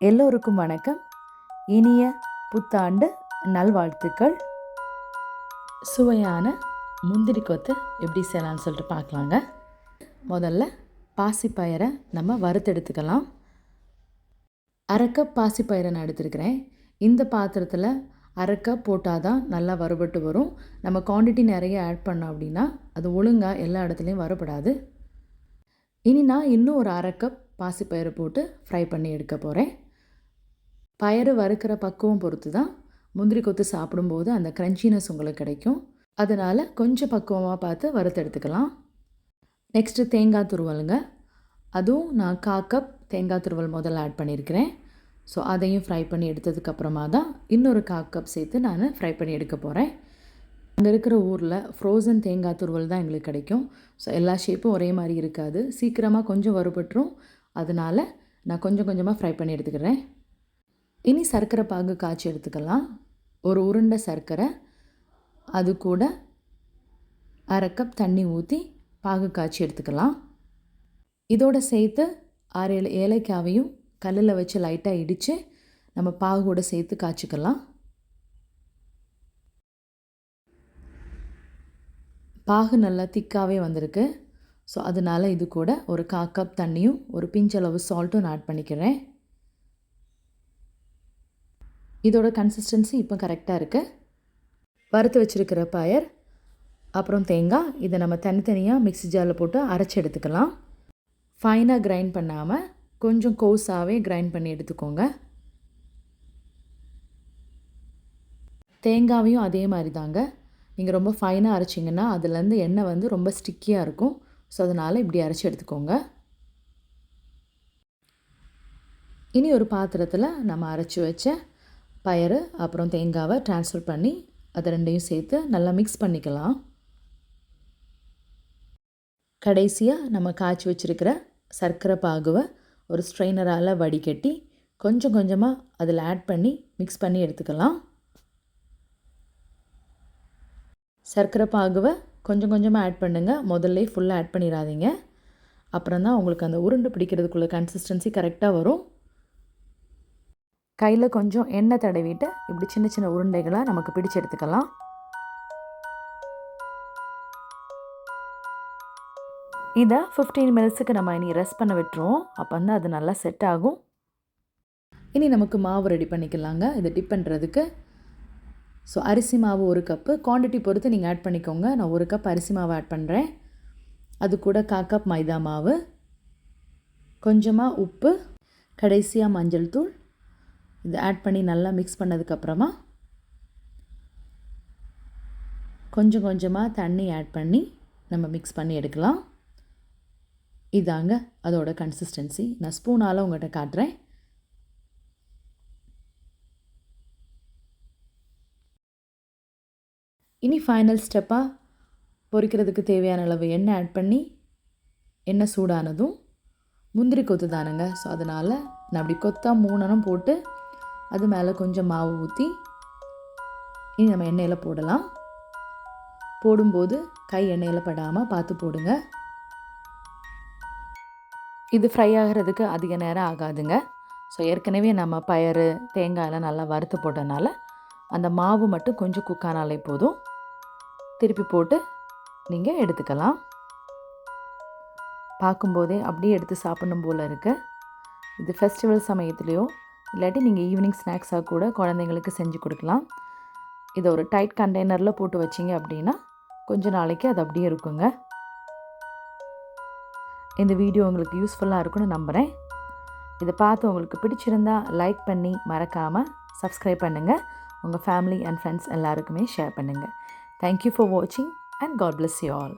எல்லோருக்கும் வணக்கம். இனிய புத்தாண்டு நல்வாழ்த்துக்கள். சுவையான முந்திரி கொத்து எப்படி செய்யலாம்னு சொல்லிட்டு பார்க்கலாங்க. முதல்ல பாசிப்பயிரை நம்ம வறுத்தெடுத்துக்கலாம். அரைக்கப் கப் பாசிப்பயிரை நான் எடுத்துருக்கிறேன். இந்த பாத்திரத்தில் அரைக்கப் போட்டால் தான் நல்லா வறுபட்டு வரும். நம்ம குவான்டிட்டி நிறைய ஆட் பண்ணோம் அப்படின்னா அது ஒழுங்காக எல்லா இடத்துலையும் வரப்படாது இனி நான் இன்னும் ஒரு அரை கப் போட்டு ஃப்ரை பண்ணி எடுக்க போகிறேன் பயறு வறுக்கிற பக்குவம் பொறுத்து தான் முந்திரி கொத்து சாப்பிடும்போது அந்த க்ரன்ச்சினஸ் உங்களுக்கு கிடைக்கும். அதனால் கொஞ்சம் பக்குவமாக பார்த்து வறுத்து எடுத்துக்கலாம். நெக்ஸ்ட்டு தேங்காய் துருவலுங்க. அதுவும் நான் கா கப் தேங்காய் துருவல் முதல்ல ஆட் பண்ணியிருக்கிறேன் ஸோ அதையும் ஃப்ரை பண்ணி எடுத்ததுக்கப்புறமா தான் இன்னொரு கா கப் சேர்த்து நான் ஃப்ரை பண்ணி எடுக்க போகிறேன் அங்கே இருக்கிற ஊரில் ஃப்ரோசன் தேங்காய் துருவல் தான் எங்களுக்கு கிடைக்கும். ஸோ எல்லா ஷேப்பும் ஒரே மாதிரி இருக்காது. சீக்கிரமாக கொஞ்சம் வறுபட்டுரும். அதனால் நான் கொஞ்சம் கொஞ்சமாக ஃப்ரை பண்ணி எடுத்துக்கிறேன். இனி சர்க்கரை பாகு காய்ச்சி எடுத்துக்கலாம். ஒரு உருண்டை சர்க்கரை அது கூட அரை கப் தண்ணி ஊற்றி பாகு காய்ச்சி எடுத்துக்கலாம். இதோடு சேர்த்து ஆறு ஏழு ஏலைக்காவையும் கல்லில் வச்சு லைட்டாக இடித்து நம்ம பாகோட சேர்த்து காய்ச்சிக்கலாம். பாகு நல்லா திக்காகவே வந்திருக்கு. ஸோ அதனால் இது கூட ஒரு கா கப் தண்ணியும் ஒரு பிஞ்சளவு சால்ட்டும் நான் ஆட் பண்ணிக்கிறேன். இதோட கன்சிஸ்டன்சி இப்போ கரெக்டாக இருக்குது வறுத்து வச்சுருக்கிற பயர் அப்புறம் தேங்காய் இதை நம்ம தனித்தனியாக மிக்ஸி ஜாரில் போட்டு அரைச்சி எடுத்துக்கலாம். ஃபைனாக கிரைண்ட் பண்ணாமல் கொஞ்சம் கோஸாகவே கிரைண்ட் பண்ணி எடுத்துக்கோங்க. தேங்காவையும் அதே மாதிரி தாங்க நீங்கள் ரொம்ப ஃபைனாக அரைச்சிங்கன்னா அதுலேருந்து எண்ணெய் வந்து ரொம்ப ஸ்டிக்கியாக இருக்கும். ஸோ அதனால் இப்படி அரைச்சி எடுத்துக்கோங்க. இனி ஒரு பாத்திரத்தில் நம்ம அரைச்சி வச்ச பயறு அப்புறம் தேங்காவை டிரான்ஸ்ஃபர் பண்ணி அதை ரெண்டையும் சேர்த்து நல்லா மிக்ஸ் பண்ணிக்கலாம். கடைசியாக நம்ம காய்ச்சி வச்சுருக்கிற சர்க்கரை பாகுவை ஒரு ஸ்ட்ரெயினரால் வடிகட்டி கொஞ்சம் கொஞ்சமாக அதில் ஆட் பண்ணி மிக்ஸ் பண்ணி எடுத்துக்கலாம். சர்க்கரை பாகுவை கொஞ்சம் கொஞ்சமாக ஆட் பண்ணுங்கள் முதல்ல ஃபுல்லாக ஆட் பண்ணிடாதீங்க. அப்புறம் தான் உங்களுக்கு அந்த உருண்டு பிடிக்கிறதுக்குள்ள கன்சிஸ்டன்சி கரெக்டாக வரும். கையில் கொஞ்சம் எண்ணெய் தடவிட்டு இப்படி சின்ன சின்ன உருண்டைகளாக நமக்கு பிடிச்சு எடுத்துக்கலாம். இதை ஃபிஃப்டீன் மினிட்ஸுக்கு நம்ம இனி ரெஸ்ட் பண்ண விட்டுருவோம். அப்போ வந்து அது நல்லா செட் ஆகும். இனி நமக்கு மாவு ரெடி பண்ணிக்கலாங்க. இதை டிப் பண்ணுறதுக்கு ஸோ அரிசி மாவு ஒரு கப்பு குவான்டிட்டி பொறுத்து நீங்கள் ஆட் பண்ணிக்கோங்க. நான் ஒரு கப் அரிசி மாவு ஆட் பண்ணுறேன் அது கூட கா கப் மைதா மாவு. கொஞ்சமாக உப்பு கடைசியாக மஞ்சள் தூள் இதை ஆட் பண்ணி நல்லா மிக்ஸ் பண்ணதுக்கப்புறமா கொஞ்சம் கொஞ்சமாக தண்ணி ஆட் பண்ணி நம்ம மிக்ஸ் பண்ணி எடுக்கலாம். இதாங்க அதோட கன்சிஸ்டன்சி நான் ஸ்பூனால் உங்கள்கிட்ட காட்டுறேன். இனி ஃபைனல் ஸ்டெப்பாக பொரிக்கிறதுக்கு தேவையான அளவு எண்ணெய் ஆட் பண்ணி எண்ணெய் சூடானதும் முந்திரி கொத்து தானுங்க. ஸோ அதனால் நான் அப்படி கொத்தாக மூணனும் போட்டு அது மேலே கொஞ்சம் மாவு ஊற்றி இனி நம்ம எண்ணெயில் போடலாம். போடும்போது கை எண்ணெயில் படாமல் பார்த்து போடுங்க. இது ஃப்ரை ஆகிறதுக்கு அதிக நேரம் ஆகாதுங்க. ஸோ ஏற்கனவே நம்ம பயறு தேங்காயெல்லாம் நல்லா வறுத்து போட்டனால அந்த மாவு மட்டும் கொஞ்சம் குக்கானாலே போதும். திருப்பி போட்டு நீங்கள் எடுத்துக்கலாம். பார்க்கும்போதே அப்படியே எடுத்து சாப்பிடணும் போல் இருக்குது இது ஃபெஸ்டிவல் சமயத்துலேயோ இல்லாட்டி நீங்கள் ஈவினிங் ஸ்நாக்ஸாக கூட குழந்தைங்களுக்கு செஞ்சு கொடுக்கலாம். இதை ஒரு டைட் கண்டெய்னரில் போட்டு வச்சிங்க அப்படின்னா கொஞ்ச நாளைக்கு அது அப்படியே இருக்குங்க. இந்த வீடியோ உங்களுக்கு யூஸ்ஃபுல்லாக இருக்கும்னு நம்புகிறேன் இதை பார்த்து உங்களுக்கு பிடிச்சிருந்தா லைக் பண்ணி மறக்காமல் சப்ஸ்கிரைப் பண்ணுங்கள் உங்கள் ஃபேமிலி அண்ட் ஃப்ரெண்ட்ஸ் எல்லாருக்குமே ஷேர் பண்ணுங்கள் தேங்க்யூ ஃபார் வாட்சிங் and God bless you all